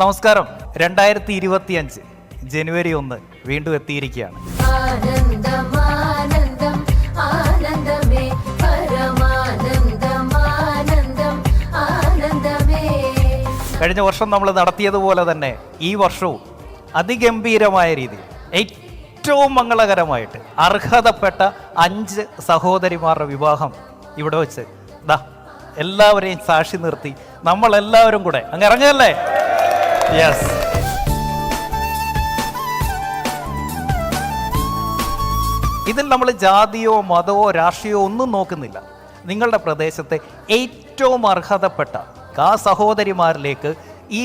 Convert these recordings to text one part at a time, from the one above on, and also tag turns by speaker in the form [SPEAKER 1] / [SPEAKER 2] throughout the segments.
[SPEAKER 1] നമസ്കാരം. രണ്ടായിരത്തി ഇരുപത്തി അഞ്ച് ജനുവരി ഒന്ന് വീണ്ടും എത്തിയിരിക്കുകയാണ്. കഴിഞ്ഞ വർഷം നമ്മൾ നടത്തിയതുപോലെ തന്നെ ഈ വർഷവും അതിഗംഭീരമായ രീതിയിൽ ഏറ്റവും മംഗളകരമായിട്ട് അർഹതപ്പെട്ട അഞ്ച് സഹോദരിമാരുടെ വിവാഹം ഇവിടെ വെച്ച് ദാ എല്ലാവരെയും സാക്ഷി നിർത്തി നമ്മളെല്ലാവരും കൂടെ അങ്ങ് ഇറങ്ങല്ലേ യെസ് ഇതിൽ നമ്മൾ ജാതിയോ മതമോ രാഷ്ട്രീയമോ ഒന്നും നോക്കുന്നില്ല. നിങ്ങളുടെ പ്രദേശത്തെ ഏറ്റവും അർഹതപ്പെട്ട ആ സഹോദരിമാരിലേക്ക് ഈ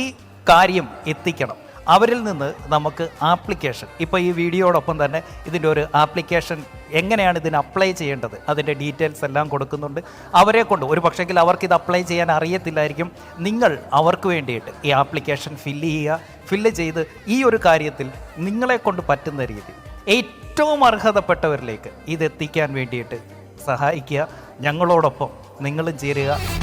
[SPEAKER 1] കാര്യം എത്തിക്കണം. അവരിൽ നിന്ന് നമുക്ക് ആപ്ലിക്കേഷൻ ഇപ്പോൾ ഈ വീഡിയോടൊപ്പം തന്നെ ഇതിന്റെ ഒരു ആപ്ലിക്കേഷൻ എങ്ങനെയാണ് ഇതിന് അപ്ലൈ ചെയ്യേണ്ടത്? അതിന്റെ ഡീറ്റെയിൽസ് എല്ലാം കൊടുക്കുന്നുണ്ട്. അവരെ കൊണ്ട് ഒരു പക്ഷെങ്കിൽ അവർക്ക് ഇത് അപ്ലൈ ചെയ്യാൻ അറിയത്തില്ലായിരിക്കും. നിങ്ങൾ അവർക്ക് വേണ്ടിയിട്ട് ഈ ആപ്ലിക്കേഷൻ ഫില്ല് ചെയ്യുക. ഫില്ല് ചെയ്ത് ഈ ഒരു കാര്യത്തിൽ നിങ്ങളെ കൊണ്ട് പറ്റുന്ന രീതി ഏറ്റവും അർഹതപ്പെട്ടവരിലേക്ക് ഇതെത്തിക്കാൻ വേണ്ടിയിട്ട് സഹായിക്കുക. ഞങ്ങളോടൊപ്പം നിങ്ങളും ചേരുക.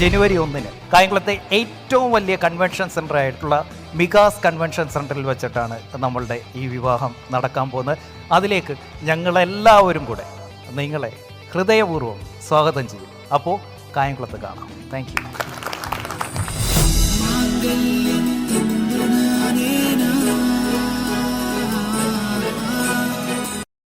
[SPEAKER 1] ജനുവരി ഒന്നിന് കായംകുളത്തെ ഏറ്റവും വലിയ കൺവെൻഷൻ സെന്റർ ആയിട്ടുള്ള മികാസ് കൺവെൻഷൻ സെന്ററിൽ വെച്ചിട്ടാണ് നമ്മളുടെ ഈ വിവാഹം നടക്കാൻ പോകുന്നത്. അതിലേക്ക് ഞങ്ങളെല്ലാവരും കൂടെ നിങ്ങളെ ഹൃദയപൂർവം സ്വാഗതം ചെയ്യും. അപ്പോൾ കായംകുളത്ത് കാണാം. Thank you